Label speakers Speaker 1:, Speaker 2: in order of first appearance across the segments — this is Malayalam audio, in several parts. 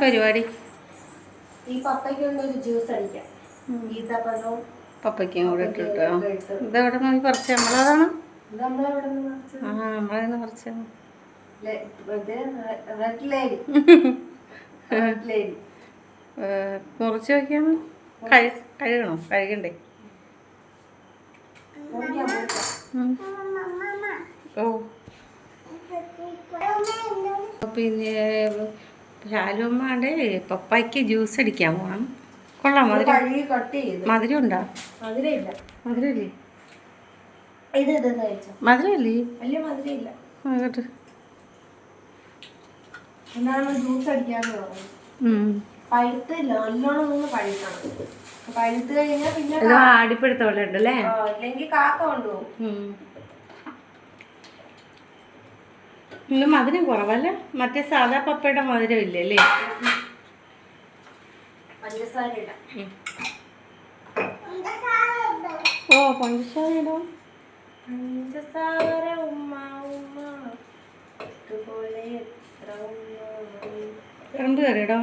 Speaker 1: പരിപാടി?
Speaker 2: ഈ പപ്പയ്ക്ക് ഒരു ജ്യൂസ് അടിക്കാം. ഈത്തപ്പഴവും
Speaker 1: പപ്പയ്ക്കും കൂടെ ഇട്ടിട്ടോ. ഇതെവിടെ നോക്കി പറിച്ച? നമ്മളതാണ്? ആ
Speaker 2: നമ്മളെ ലേഡി
Speaker 1: മുറിച്ച് വയ്ക്കാൻ കഴുകണോ? കഴുകണ്ടേ. ഓ. പിന്നെ ശാലുമ്മയുടെ പപ്പായ്ക്ക് ജ്യൂസ് അടിക്കാൻ പോകണം കൊള്ളാം മധുര. മധുരം ഉണ്ടോ
Speaker 2: മധുരമില്ല.
Speaker 1: മധുരമില്ലേ? ആകട്ടെ
Speaker 2: ജ്യൂസ് അടിക്കാന്ന് പറയുന്നത്
Speaker 1: ഉം.
Speaker 2: പഴുത്തില്ല നല്ലോണം ഒന്ന് പഴുക്കണം. പഴുത്ത് കഴിഞ്ഞാൽ പിന്നെ
Speaker 1: ഇത് ആടിപ്പെടുത്ത പോലെ ഉണ്ടല്ലേ?
Speaker 2: അല്ലെങ്കിൽ കാക്ക കൊണ്ടുപോകും.
Speaker 1: ഇത് മധുരം കുറവല്ലേ. മറ്റേ സാധാ പപ്പയുടെ മധുരം ഇല്ലേ അല്ലേ?
Speaker 2: പഞ്ചസാര ഇടാം
Speaker 1: ഉം. ഓ പഞ്ചസാര ഇടാം
Speaker 2: പഞ്ചസാര ഉമ്മ ഉമ്മ. ഇതുപോലെ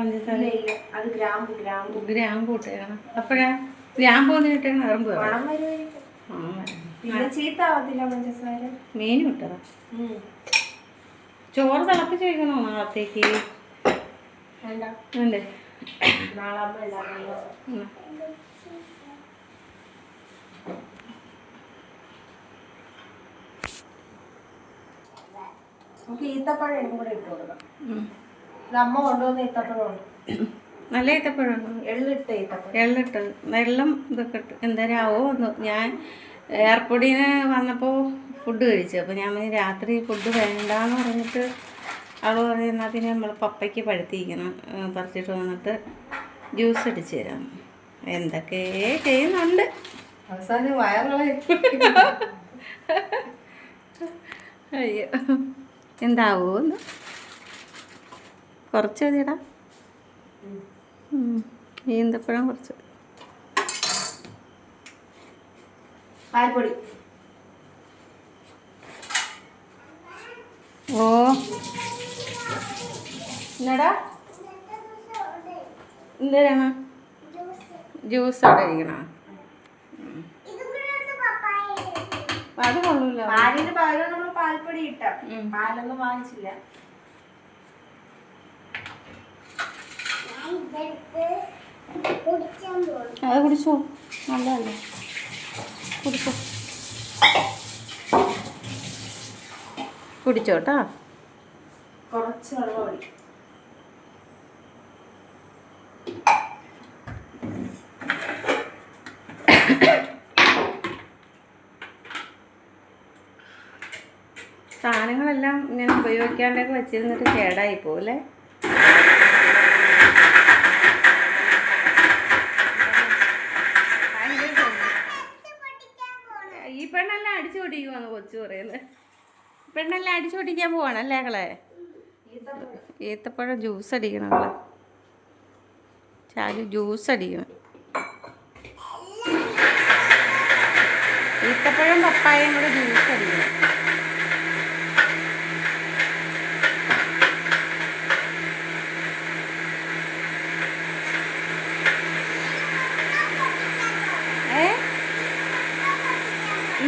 Speaker 1: പഞ്ചസാര.
Speaker 2: അത് ഗ്രാമ്പു ഗ്രാമ്പു.
Speaker 1: ഗ്രാമ്പ് ഇട്ടേക്കണം. അപ്പോഴാ? ഗ്രാമ്പ് ഒന്നും ഇട്ടേക്കണം
Speaker 2: പഞ്ചസാര?
Speaker 1: മീനും ഇട്ടതാ. ചോറ് തിളപ്പിച്ച് വയ്ക്കണോ നാളത്തേക്ക്
Speaker 2: നാളെ അമ്മ ഉണ്ടാക്കണം
Speaker 1: ഉം.
Speaker 2: നമുക്ക് ഈത്തപ്പഴം ഇതും കൂടെ ഇട്ട് കൊടുക്കാം.
Speaker 1: ഉം.
Speaker 2: ഇത് അമ്മ കൊണ്ടുവന്ന ഈത്തപ്പഴമുണ്ട്
Speaker 1: നല്ല ഈത്തപ്പഴമാണ്
Speaker 2: എള്ളിട്ട ഈത്തപ്പഴം.
Speaker 1: എള്ളിട്ട് വെള്ളം ഇതൊക്കെ ഇട്ട്. എന്തരാവോ ഒന്ന് ഞാൻ എയർപോർട്ടിന് വന്നപ്പോൾ ഫുഡ് കഴിച്ചു. അപ്പോൾ ഞാൻ പറഞ്ഞു, രാത്രി ഫുഡ് വേണ്ടാന്ന് പറഞ്ഞിട്ട് അവൾ പറഞ്ഞു എന്നാൽ പിന്നെ നമ്മൾ പപ്പയ്ക്ക് പഴുത്തിരിക്കണം. പറിച്ചിട്ട് വന്നിട്ട് ജ്യൂസ് അടിച്ച് തരാം. എന്തൊക്കെ ചെയ്യുന്നുണ്ട്.
Speaker 2: അവസാനം വയറുകളെ
Speaker 1: അയ്യോ. എന്താവോ എന്ന് കുറച്ച് മതിയടാ. ഈന്തപ്പഴം കുറച്ച്.
Speaker 2: പാൽപ്പൊടി.
Speaker 1: ഓ. എന്നടാ? എന്തരാണ് ജ്യൂസ് അവിടെ ഇരിക്കണം? അത് കൊള്ളൂല.
Speaker 2: പാലിന് പകരം നമ്മൾ പാൽപ്പൊടി ഇട്ടാം. പാലൊന്നും വാങ്ങിച്ചില്ല.
Speaker 1: അത് കുടിച്ചോ. നല്ലതല്ലേ? കുടിച്ചോ. കുടിച്ചോട്ടാ.
Speaker 2: കുറച്ച് വെള്ളം ഒഴിക്കും.
Speaker 1: സാധനങ്ങളെല്ലാം ഇങ്ങനെ ഉപയോഗിക്കാണ്ടൊക്കെ വെച്ചിരുന്നിട്ട് കേടായി പോലെ ഈ പെണ്ണെല്ലാം അടിച്ചു പൊട്ടിക്കുവാന്ന് കൊച്ചു പറയുന്നത്. പെണ്ണെല്ലാം അടിച്ചു പൊടിക്കാൻ പോവാണല്ലേ അകളെ ഈത്തപ്പഴം ജ്യൂസ് അടിക്കണം അകളെ ചാലു ജ്യൂസ് അടിക്കണം ഈത്തപ്പഴം പപ്പായയും കൂടെ ജ്യൂസ് അടിക്കണം.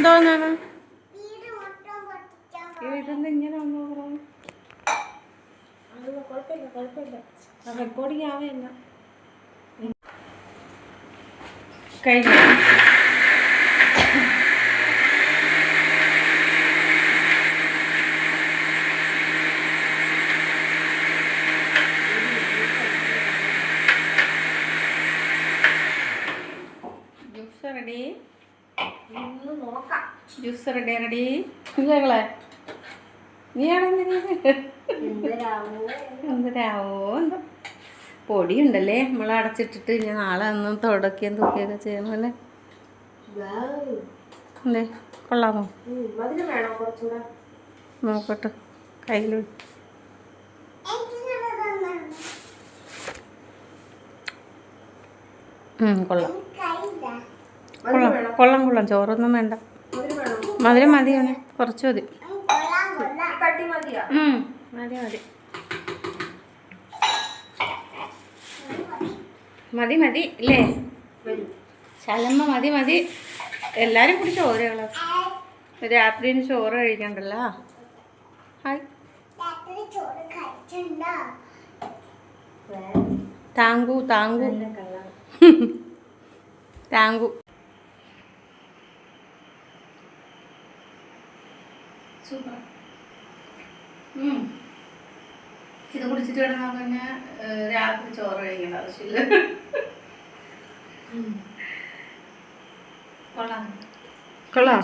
Speaker 1: എന്തോന്നാണ്? വീടിന്റെ ഇങ്ങനെ വന്നു
Speaker 2: കുഴപ്പമില്ല കുഴപ്പമില്ല. റെക്കോർഡിങ് ആവേണ്ട.
Speaker 1: കഴിഞ്ഞു ജ്യൂസ് റെഡി
Speaker 2: ഇന്ന് നോക്കാം
Speaker 1: ജ്യൂസ് റെഡി റെഡി ഞങ്ങളെ നീയാണെന്തിനാ
Speaker 2: എന്തരാവോ
Speaker 1: എന്തരാവോ എന്തോ? പൊടിയുണ്ടല്ലേ? നമ്മൾ അടച്ചിട്ടിട്ട് ഇനി നാളെ ഒന്നും തുടക്കുകയും തൂക്കുകയൊക്കെ ചെയ്യണമല്ലേ. അല്ലേ? കൊള്ളാമോ? നോക്കട്ടെ കയ്യിൽ കൊള്ളാം. കൊള്ളാം കൊള്ളാം കൊള്ളാം. ചോറൊന്നും വേണ്ട.
Speaker 2: മധുരം
Speaker 1: മതിയാണ്. കുറച്ച് മതി. മതി മതി. മതി മതി ഇല്ലേ? ശലമ്മ മതി മതി. എല്ലാരും കൂടി ചോറ് കളാം രാത്രിന് ചോറ് കഴിക്കണ്ടല്ലോ. ഹായ്. താങ്കു താങ്കു. താങ്കു സൂപ്പർ ഇത് കുടിച്ചിട്ട് കിടന്നാൽ പിന്നെ രാത്രി ചോറ് കഴിക്കേണ്ട ആവശ്യമില്ല. കൊള്ളാം.
Speaker 2: കൊള്ളാം.